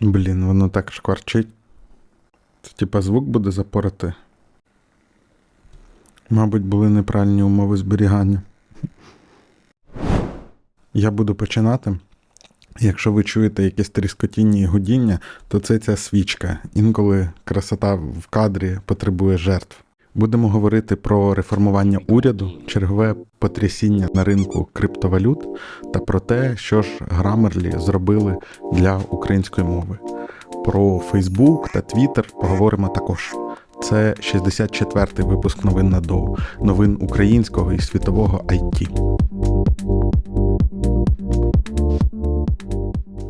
Блін, воно так шкварчить. Це типа звук буде запорати. Мабуть, були неправильні умови зберігання. Я буду починати. Якщо ви чуєте якісь тріскотіння і гудіння, то це ця свічка. Інколи красота в кадрі потребує жертв. Будемо говорити про реформування уряду, чергове потрясіння на ринку криптовалют та про те, що ж Grammarly зробили для української мови. Про Фейсбук та Твіттер поговоримо також. Це 64-й випуск новин на доу, новин українського і світового IT.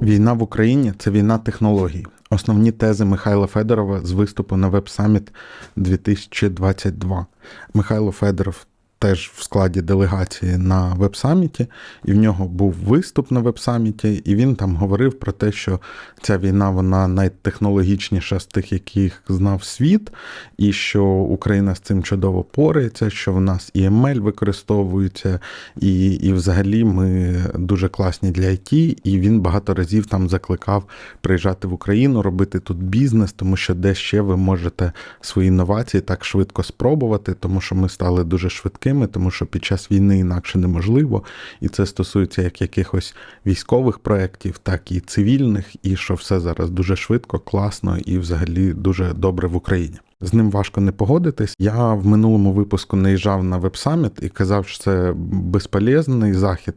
Війна в Україні це війна технологій. Основні тези Михайла Федорова з виступу на Веб-саміт 2022. Михайло Федоров теж в складі делегації на веб-саміті, і в нього був виступ на веб-саміті, і він там говорив про те, що ця війна вона найтехнологічніша з тих, яких знав світ, і що Україна з цим чудово порається, що в нас і ML використовується, і, і взагалі ми дуже класні для IT, і він багато разів там закликав приїжджати в Україну, робити тут бізнес, тому що де ще ви можете свої інновації так швидко спробувати, тому що ми стали дуже швидкими, тому що під час війни інакше неможливо, і це стосується як якихось військових проєктів, так і цивільних, і що все зараз дуже швидко, класно і взагалі дуже добре в Україні. З ним важко не погодитись. Я в минулому випуску наїжджав на веб-саміт і казав, що це безполезний захід.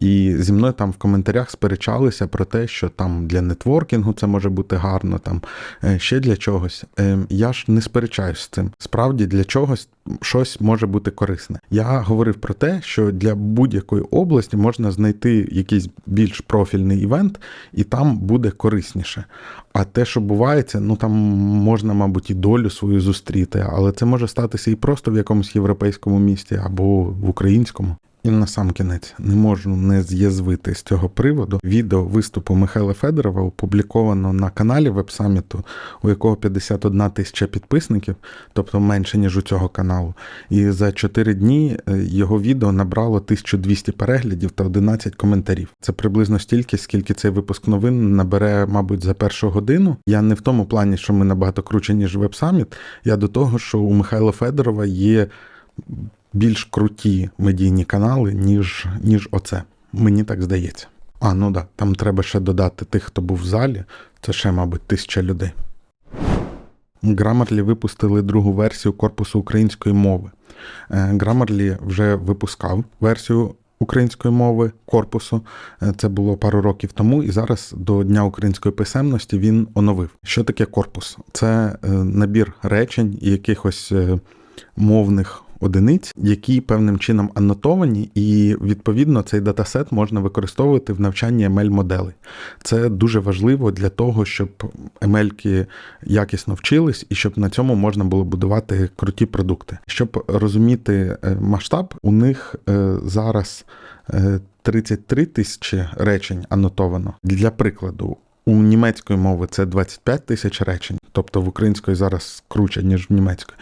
І зі мною там в коментарях сперечалися про те, що там для нетворкінгу це може бути гарно, там е, ще для чогось. Е, Я ж не сперечаюсь з цим. Справді для чогось щось може бути корисне. Я говорив про те, що для будь-якої області можна знайти якийсь більш профільний івент, і там буде корисніше. А те, що бувається, ну там можна, мабуть, і долю свою зустріти, але це може статися і просто в якомусь європейському місті або в українському. І на сам кінець не можу не з'язвити з цього приводу. Відео виступу Михайла Федорова опубліковано на каналі Вебсаміту, у якого 51 тисяча підписників, тобто менше ніж у цього каналу. І за 4 дні е, його відео набрало 1200 переглядів та 11 коментарів. Це приблизно стільки, скільки цей випуск новин набере, мабуть, за першу годину. Я не в тому плані, що ми набагато круче, ніж Вебсаміт. Я до того, що у Михайла Федорова є більш круті медійні канали, ніж, ніж оце. Мені так здається. А, ну да, там треба ще додати тих, хто був в залі. Це ще, мабуть, тисяча людей. Grammarly випустили другу версію корпусу української мови. Е, Grammarly вже випускав версію української мови корпусу. Е, Це було пару років тому, і зараз до Дня української писемності він оновив. Що таке корпус? Це е, набір речень і якихось мовних одиниць, які певним чином анотовані, і відповідно цей датасет можна використовувати в навчанні ML-моделей. Це дуже важливо для того, щоб ML-ки якісно вчились і щоб на цьому можна було будувати круті продукти. Щоб розуміти е, масштаб, у них е, зараз е, 33 тисячі речень анотовано. Для прикладу. У німецької мови це 25 тисяч речень, тобто в української зараз круче, ніж в німецької.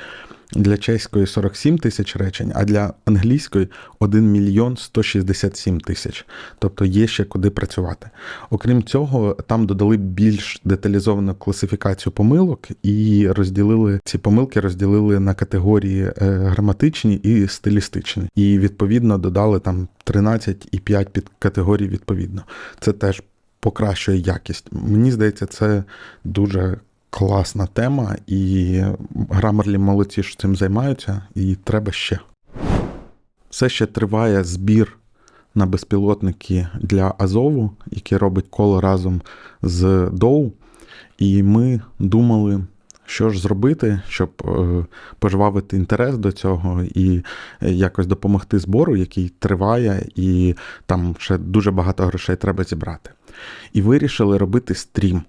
Для чеської 47 тисяч речень, а для англійської 1 мільйон 167 тисяч. Тобто є ще куди працювати. Окрім цього, там додали більш деталізовану класифікацію помилок і розділили ці помилки розділили на категорії е, граматичні і стилістичні. І відповідно додали там 13 і 5 підкатегорій відповідно. Це теж покращує якість. Мені здається, це дуже класна тема, і Grammarly молодці, що цим займаються, і треба ще. Все ще триває збір на безпілотники для Азову, який робить коло разом з Доу. І ми думали, що ж зробити, щоб е, пожвавити інтерес до цього і якось допомогти збору, який триває, і там ще дуже багато грошей треба зібрати. І вирішили робити стрім.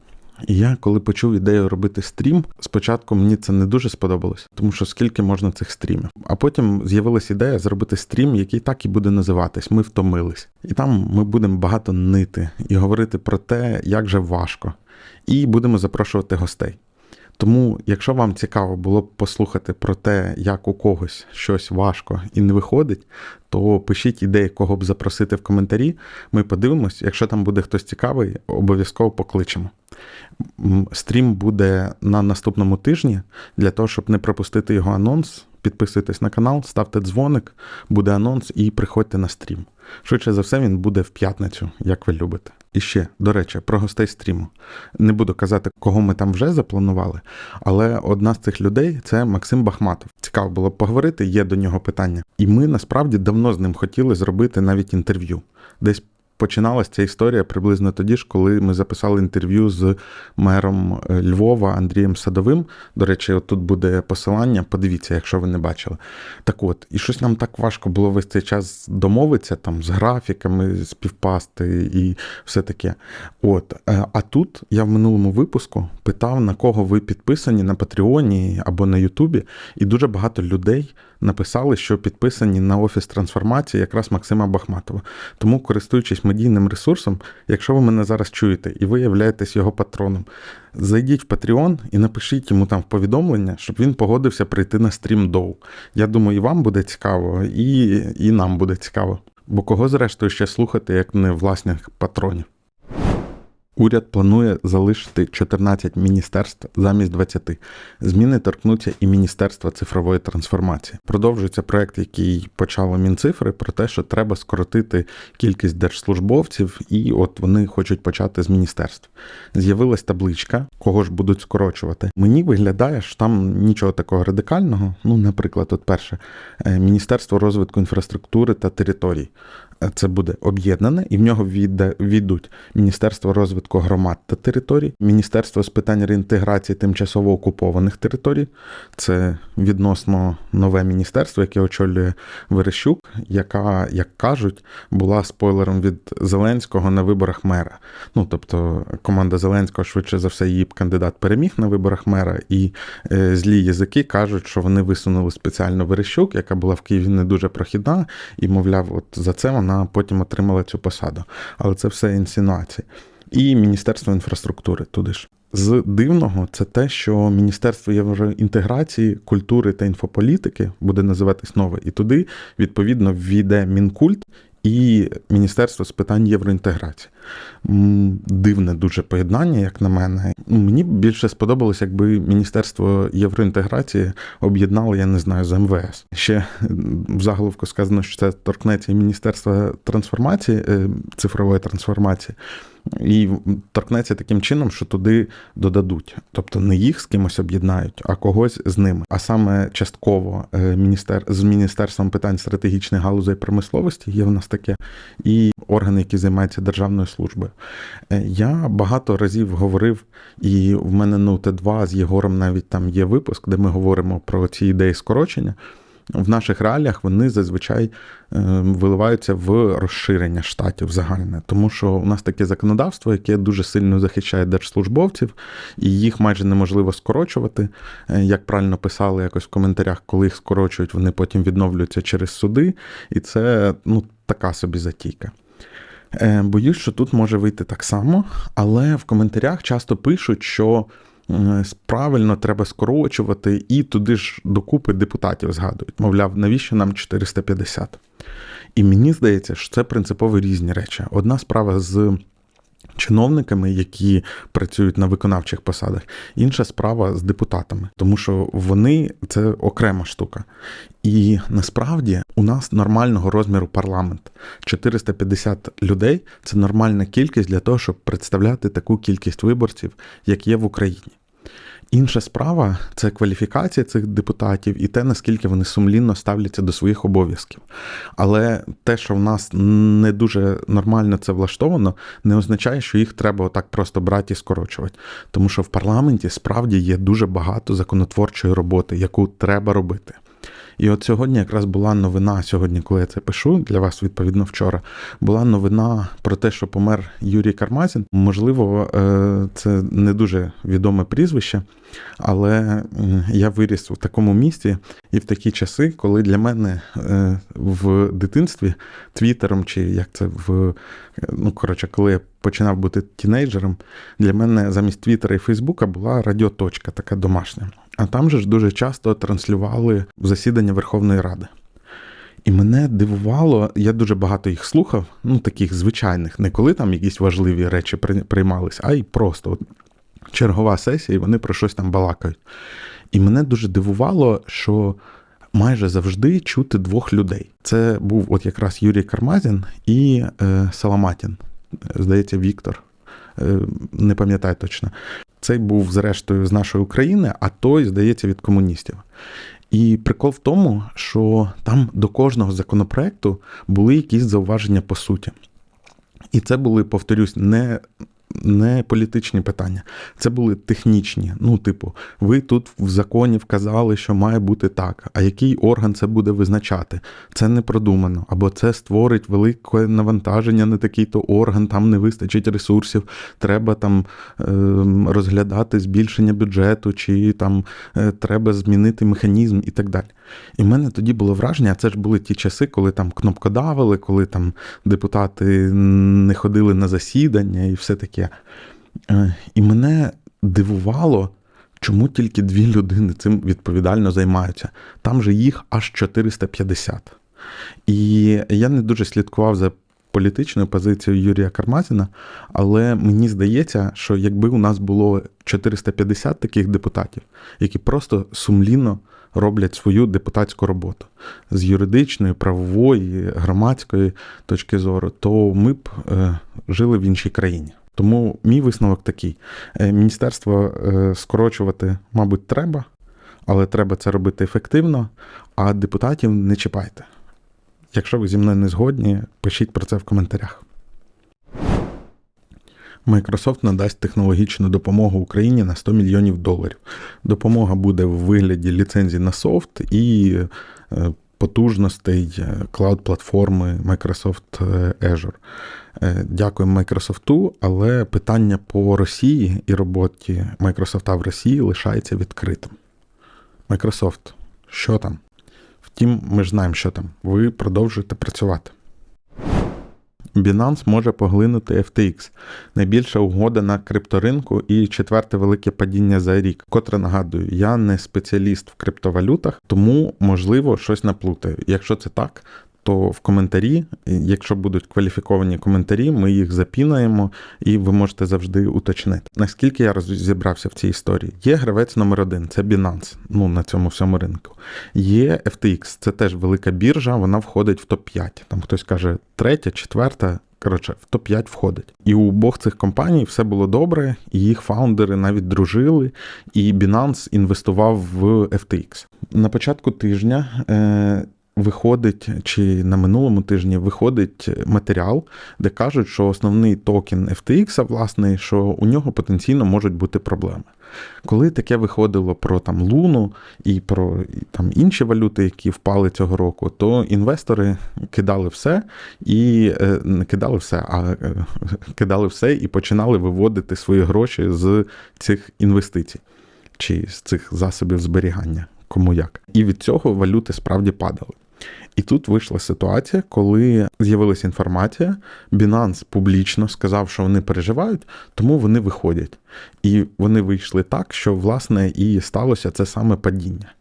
І я, коли почув ідею робити стрім, спочатку мені це не дуже сподобалось, тому що скільки можна цих стрімів. А потім з'явилася ідея зробити стрім, який так і буде називатись Ми втомились. І там ми будемо багато нити і говорити про те, як же важко. І будемо запрошувати гостей. Тому, якщо вам цікаво було б послухати про те, як у когось щось важко і не виходить, то пишіть ідеї, кого б запросити в коментарі. Ми подивимось. Якщо там буде хтось цікавий, обов'язково покличемо. Стрім буде на наступному тижні. Для того, щоб не пропустити його анонс, підписуйтесь на канал, ставте дзвоник, буде анонс і приходьте на стрім. Швидше за все, він буде в п'ятницю, як ви любите. І ще, до речі, про гостей стріму. Не буду казати, кого ми там вже запланували, але одна з цих людей це Максим Бахматов. Цікаво було поговорити, є до нього питання. І ми насправді давно з ним хотіли зробити навіть інтерв'ю. Десь починалася ця історія приблизно тоді ж, коли ми записали інтерв'ю з мером е, Львова Андрієм Садовим. До речі, тут буде посилання. Подивіться, якщо ви не бачили. Так от, і щось нам так важко було весь цей час домовитися там з графіками, співпасти і все таке. От, е, а тут я в минулому випуску питав, на кого ви підписані на Патреоні або на Ютубі, і дуже багато людей написали, що підписані на офіс трансформації якраз Максима Бахматова. Тому, користуючись медійним ресурсом, якщо ви мене зараз чуєте і ви являєтесь його патроном, зайдіть в Patreon і напишіть йому там в повідомлення, щоб він погодився прийти на стрім доу. Я думаю, і вам буде цікаво, і, і нам буде цікаво. Бо кого, зрештою, ще слухати, як не власних патронів. Уряд планує залишити 14 міністерств замість 20. Зміни торкнуться і Міністерства цифрової трансформації. Продовжується проект, який почало Мінцифри, про те, що треба скоротити кількість держслужбовців, і от вони хочуть почати з міністерств. З'явилась табличка, кого ж будуть скорочувати. Мені виглядає, що там нічого такого радикального. Ну, наприклад, от перше, е, Міністерство розвитку інфраструктури та територій. Це буде об'єднане, і в нього війдуть Міністерство розвитку громад та територій, Міністерство з питань реінтеграції тимчасово окупованих територій. Це відносно нове міністерство, яке очолює Верещук, яка, як кажуть, була спойлером від Зеленського на виборах мера. Ну тобто команда Зеленського швидше за все її кандидат переміг на виборах мера, і е, злі язики кажуть, що вони висунули спеціально Верещук, яка була в Києві не дуже прохідна, і мовляв, от за це вона потім отримала цю посаду. Але це все інсинуації. І Міністерство інфраструктури туди ж. З дивного це те, що Міністерство євроінтеграції, культури та інфополітики буде називатись нове, і туди відповідно ввійде Мінкульт і Міністерство з питань євроінтеграції. Дивне дуже поєднання, як на мене. Мені більше сподобалось, якби Міністерство євроінтеграції об'єднало, я не знаю, з МВС. Ще в заголовку сказано, що це торкнеться і Міністерства трансформації, е, цифрової трансформації. І торкнеться таким чином, що туди додадуть. Тобто не їх з кимось об'єднають, а когось з ними. А саме частково е, міністер... з Міністерством питань стратегічних галузей промисловості є в нас таке, і органи, які займаються державною службою. Е, Я багато разів говорив, і в мене на УТ2 з Єгором навіть там є випуск, де ми говоримо про ці ідеї скорочення. В наших реаліях вони зазвичай е, виливаються в розширення штатів загальне, тому що у нас таке законодавство, яке дуже сильно захищає держслужбовців, і їх майже неможливо скорочувати. Е, Як правильно писали якось в коментарях, коли їх скорочують, вони потім відновлюються через суди, і це ну, така собі затійка. Е, Боюсь, що тут може вийти так само, але в коментарях часто пишуть, що е, правильно треба скорочувати, і туди ж докупи депутатів згадують. Мовляв, навіщо нам 450? І мені здається, що це принципово різні речі. Одна справа з чиновниками, які працюють на виконавчих посадах, інша справа з депутатами, тому що вони це окрема штука. І насправді у нас нормального розміру парламент 450 людей це нормальна кількість для того, щоб представляти таку кількість виборців, як є в Україні. Інша справа це кваліфікація цих депутатів і те, наскільки вони сумлінно ставляться до своїх обов'язків. Але те, що в нас не дуже нормально це влаштовано, не означає, що їх треба отак просто брати і скорочувати. Тому що в парламенті справді є дуже багато законотворчої роботи, яку треба робити. І от сьогодні якраз була новина, сьогодні, коли я це пишу, для вас, відповідно, вчора, була новина про те, що помер Юрій Кармазін. Можливо, е, це не дуже відоме прізвище, але я виріс в такому місті і в такі часи, коли для мене е, в дитинстві твіттером, чи як це в ну коротше, коли я починав бути тінейджером, для мене замість Твіттера і Фейсбука була радіоточка, така домашня. А там же ж дуже часто транслювали засідання Верховної Ради. І мене дивувало, я дуже багато їх слухав, ну таких звичайних, не коли там якісь важливі речі при- приймались, а й просто от чергова сесія, і вони про щось там балакають. І мене дуже дивувало, що майже завжди чути двох людей. Це був от якраз Юрій Кармазін і е, Саламатін. Здається, Віктор. Е, не пам'ятаю точно. Цей був, зрештою, з нашої України, а той, здається, від комуністів. І прикол в тому, що там до кожного законопроекту були якісь зауваження по суті. І це були, повторюсь, не не політичні питання, це були технічні. Ну, типу, ви тут в законі вказали, що має бути так. А який орган це буде визначати? Це не продумано, або це створить велике навантаження на такий-то орган, там не вистачить ресурсів, треба там ем, розглядати збільшення бюджету, чи там е, треба змінити механізм і так далі. І в мене тоді було враження, це ж були ті часи, коли там кнопкодавили, коли там депутати не ходили на засідання і все таке. Е, і мене дивувало, чому тільки дві людини цим відповідально займаються. Там же їх аж 450. І я не дуже слідкував за політичною позицією Юрія Кармазіна, але мені здається, що якби у нас було 450 таких депутатів, які просто сумлінно роблять свою депутатську роботу з юридичної, правової, громадської точки зору, то ми б е, жили в іншій країні. Тому мій висновок такий: е, міністерство е, скорочувати, мабуть, треба, але треба це робити ефективно, а депутатів не чіпайте. Якщо ви зі мною не згодні, пишіть про це в коментарях. Microsoft надасть технологічну допомогу Україні на 100 мільйонів доларів. Допомога буде в вигляді ліцензій на софт і е, потужностей клауд-платформи Microsoft е, Azure. Е, дякуємо Microsoft, але питання по Росії і роботі Microsoft в Росії лишається відкритим. Microsoft, що там? Втім, ми ж знаємо, що там. Ви продовжуєте працювати. Binance може поглинути FTX, найбільша угода на крипторинку і четверте велике падіння за рік. Котре нагадую, я не спеціаліст в криптовалютах, тому можливо щось наплутаю. Якщо це так, то в коментарі, якщо будуть кваліфіковані коментарі, ми їх запінаємо і ви можете завжди уточнити. Наскільки я розібрався в цій історії? Є гравець номер один, це Binance, ну на цьому всьому ринку. Є FTX, це теж велика біржа, вона входить в топ-5. Там хтось каже третя, четверта. Коротше, в топ-5 входить. І у обох цих компаній все було добре, і їх фаундери навіть дружили, і Binance інвестував в FTX. На початку тижня е, виходить, чи на минулому тижні виходить матеріал, де кажуть, що основний токен FTX, власне, що у нього потенційно можуть бути проблеми. Коли таке виходило про там Луну і про там інші валюти, які впали цього року, то інвестори кидали все і е, не кидали все, а е, кидали все і починали виводити свої гроші з цих інвестицій чи з цих засобів зберігання. Кому як. І від цього валюти справді падали. І тут вийшла ситуація, коли з'явилася інформація, Binance публічно сказав, що вони переживають, тому вони виходять. І вони вийшли так, що власне і сталося це саме падіння.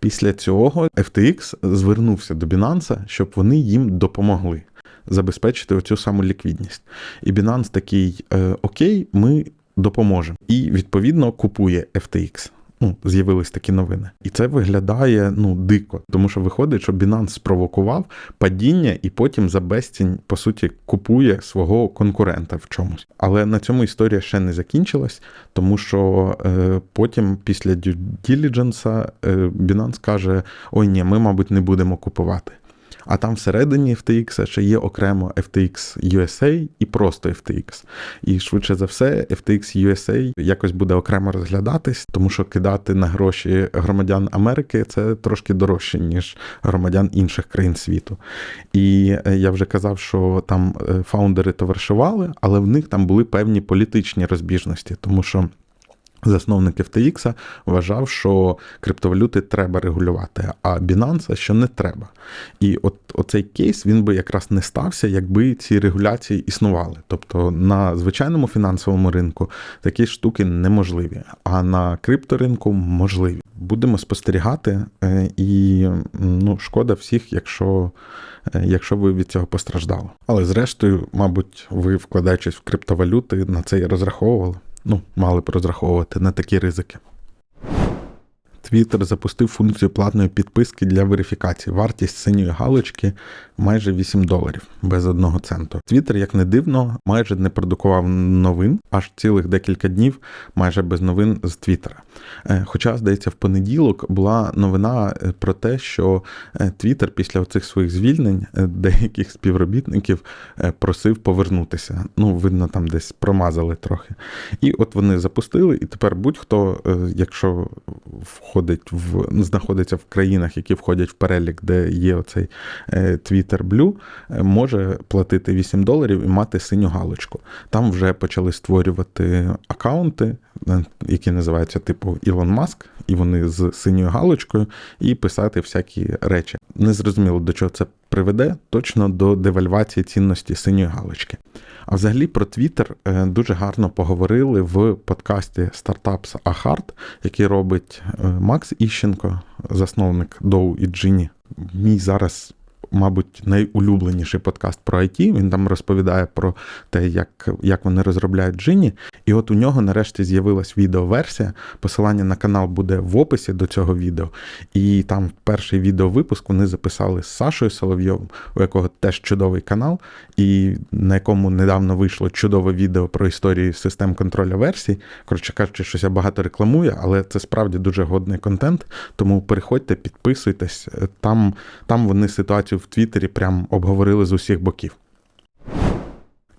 Після цього FTX звернувся до Binance, щоб вони їм допомогли забезпечити оцю саму ліквідність. І Binance такий: «Е, Окей, ми допоможемо. І відповідно купує FTX ну, з'явились такі новини. І це виглядає ну, дико, тому що виходить, що Binance спровокував падіння і потім за безцінь, по суті, купує свого конкурента в чомусь. Але на цьому історія ще не закінчилась, тому що е, потім, після diligence, е, Binance каже: Ой, ні, ми, мабуть, не будемо купувати. А там всередині FTX ще є окремо FTX USA і просто FTX. І швидше за все, FTX USA якось буде окремо розглядатись, тому що кидати на гроші громадян Америки це трошки дорожче, ніж громадян інших країн світу. І е, я вже казав, що там е, фаундери товаришували, але в них там були певні політичні розбіжності, тому що. Засновник FTX вважав, що криптовалюти треба регулювати, а Binance, що не треба. І от оцей кейс він би якраз не стався, якби ці регуляції існували. Тобто на звичайному фінансовому ринку такі штуки неможливі, а на крипторинку можливі. Будемо спостерігати, е, і ну, шкода всіх, якщо, е, якщо ви від цього постраждали. Але зрештою, мабуть, ви вкладаючись в криптовалюти, на це і розраховували. Ну, мали б розраховувати на такі ризики. Twitter запустив функцію платної підписки для верифікації. Вартість синьої галочки майже 8 доларів без одного центу. Twitter, як не дивно, майже не продукував новин аж цілих декілька днів, майже без новин з Твіттера. Хоча, здається, в понеділок була новина е, про те, що е, Twitter після цих своїх звільнень е, деяких співробітників просив повернутися. Ну, видно, там десь промазали трохи. І от вони запустили, і тепер будь-хто, якщо входить в ну, знаходиться в країнах, які входять в перелік, де є оцей е, Twitter Blue, е, може платити 8 доларів і мати синю галочку. Там вже почали створювати акаунти, е, які називаються типу Ілон Маск, і вони з синьою галочкою, і писати всякі речі. Незрозуміло, до чого це приведе, точно до девальвації цінності синьої галочки. А взагалі про Twitter е, дуже гарно поговорили в подкасті A Hard, який робить е, Макс Іщенко, засновник Dow і Gini. Мій зараз, мабуть, найулюбленіший подкаст про IT. Він там розповідає про те, як, як вони розробляють Gini. І от у нього нарешті з'явилась відеоверсія. Посилання на канал буде в описі до цього відео. І там перший відеовипуск вони записали з Сашою Соловйовим, у якого теж чудовий канал, і на якому недавно вийшло чудове відео про історію систем контролю версій. Коротше кажучи, щось я багато рекламую, але це справді дуже годний контент. Тому переходьте, підписуйтесь. Там, там вони ситуацію в Твіттері прям обговорили з усіх боків.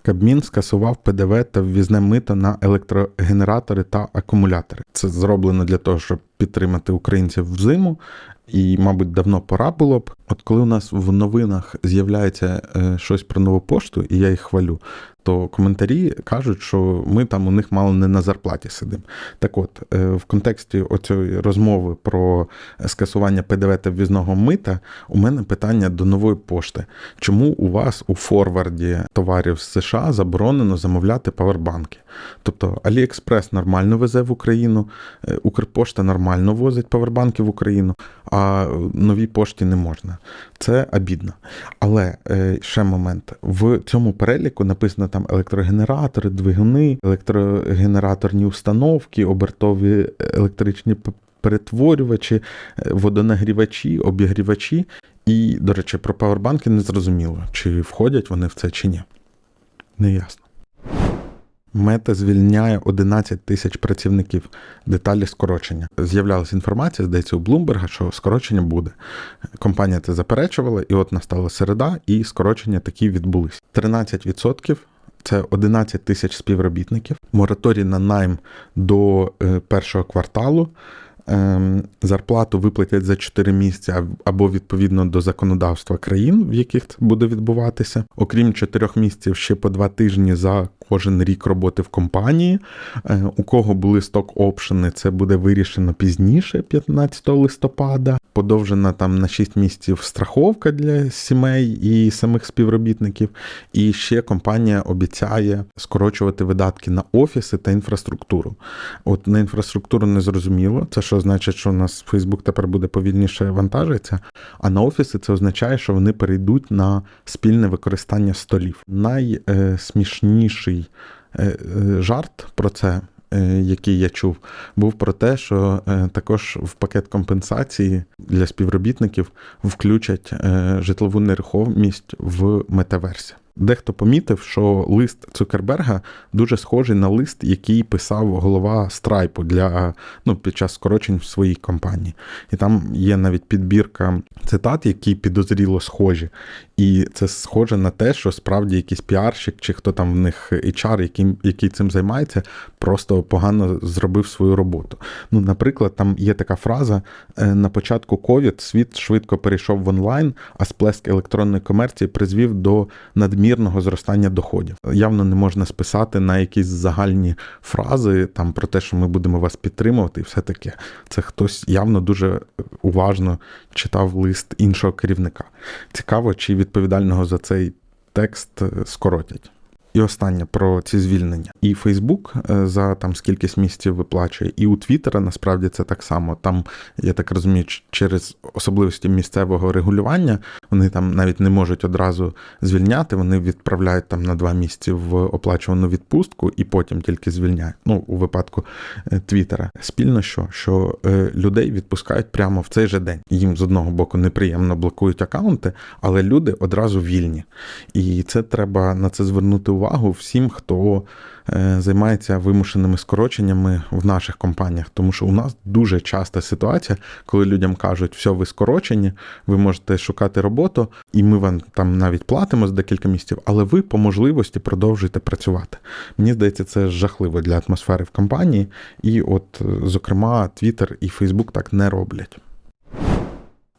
Кабмін скасував ПДВ та ввізне мито на електрогенератори та акумулятори. Це зроблено для того, щоб підтримати українців в зиму. І, мабуть, давно пора було б. От коли у нас в новинах з'являється е, щось про нову пошту, і я їх хвалю, то коментарі кажуть, що ми там у них мало не на зарплаті сидимо. Так от, е, в контексті оцієї розмови про скасування ПДВ та ввізного мита, у мене питання до нової пошти. Чому у вас у форварді товарів з США заборонено замовляти павербанки? Тобто Аліекспрес нормально везе в Україну, е, Укрпошта нормально возить павербанки в Україну, а новій пошті не можна. Це обідно. Але е, ще момент: в цьому переліку написано там електрогенератори, двигуни, електрогенераторні установки, обертові електричні перетворювачі, е, водонагрівачі, обігрівачі. І, до речі, про павербанки не зрозуміло, чи входять вони в це чи ні. Неясно. Мета звільняє 11 тисяч працівників. Деталі скорочення. З'являлася інформація, здається, у Блумберга, що скорочення буде. Компанія це заперечувала, і от настала середа, і скорочення такі відбулись. 13% це 11 тисяч співробітників. Мораторій на найм до е, першого кварталу. Ем, Зарплату виплатять за 4 місяці або відповідно до законодавства країн, в яких це буде відбуватися. Окрім 4 місяців, ще по 2 тижні за кожен рік роботи в компанії. Е, У кого були сток-опшени, це буде вирішено пізніше, 15 листопада. Подовжена там на 6 місяців страховка для сімей і самих співробітників. І ще компанія обіцяє скорочувати видатки на офіси та інфраструктуру. От на інфраструктуру не зрозуміло. Це що значить, що у нас Facebook тепер буде повільніше вантажитися. А на офіси це означає, що вони перейдуть на спільне використання столів. Найсмішніший е, е, жарт про це. е, Який я чув, був про те, що також в пакет компенсації для співробітників включать житлову нерухомість в метаверсі. Дехто помітив, що лист Цукерберга дуже схожий на лист, який писав голова Страйпу для ну, під час скорочень в своїй компанії. І там є навіть підбірка цитат, які підозріло схожі. І це схоже на те, що справді якийсь піарщик чи хто там в них HR, який, який цим займається, просто погано зробив свою роботу. Ну, наприклад, там є така фраза: е, на початку COVID світ швидко перейшов в онлайн, а сплеск електронної комерції призвів до надмірного зростання доходів. Явно не можна списати на якісь загальні фрази там про те, що ми будемо вас підтримувати, і все таке. Це хтось явно дуже уважно читав лист іншого керівника. Цікаво, чи відповідального за цей текст е, скоротять. І останнє про ці звільнення. І Фейсбук е, за там скількись місяців виплачує, і у Твіттера насправді це так само. Там, я так розумію, через особливості місцевого регулювання вони там навіть не можуть одразу звільняти. Вони відправляють там на два місяці в оплачувану відпустку і потім тільки звільняють. Ну, у випадку е, Твіттера. Спільно що, що е, людей відпускають прямо в цей же день. Їм з одного боку неприємно блокують акаунти, але люди одразу вільні. І це треба на це звернути увагу всім, хто е, займається вимушеними скороченнями в наших компаніях. Тому що у нас дуже часта ситуація, коли людям кажуть, все, ви скорочені, ви можете шукати роботу, і ми вам там навіть платимо за декілька місяців, але ви по можливості продовжуєте працювати. Мені здається, це жахливо для атмосфери в компанії. І, от, е, зокрема, Twitter і Facebook так не роблять.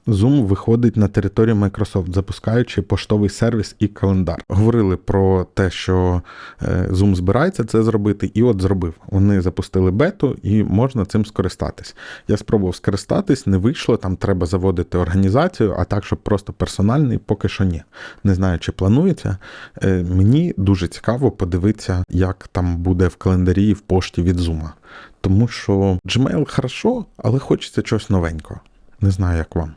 Zoom виходить на територію Microsoft, запускаючи поштовий сервіс і календар. Говорили про те, що е, Zoom збирається це зробити, і от зробив. Вони запустили бету і можна цим скористатись. Я спробував скористатись, не вийшло. Там треба заводити організацію, а так, щоб просто персональний, поки що ні. Не знаю, чи планується. Е, Мені дуже цікаво подивитися, як там буде в календарі в пошті від Zoom. Тому що Gmail хорошо, але хочеться чогось новенького. Не знаю, як вам.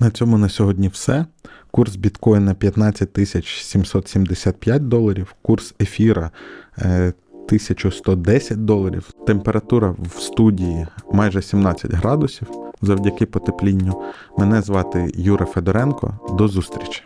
На цьому на сьогодні все. Курс біткоїна 15 775 доларів, курс ефіра е, 1110 доларів, температура в студії майже 17 градусів завдяки потеплінню. Мене звати Юра Федоренко. До зустрічі!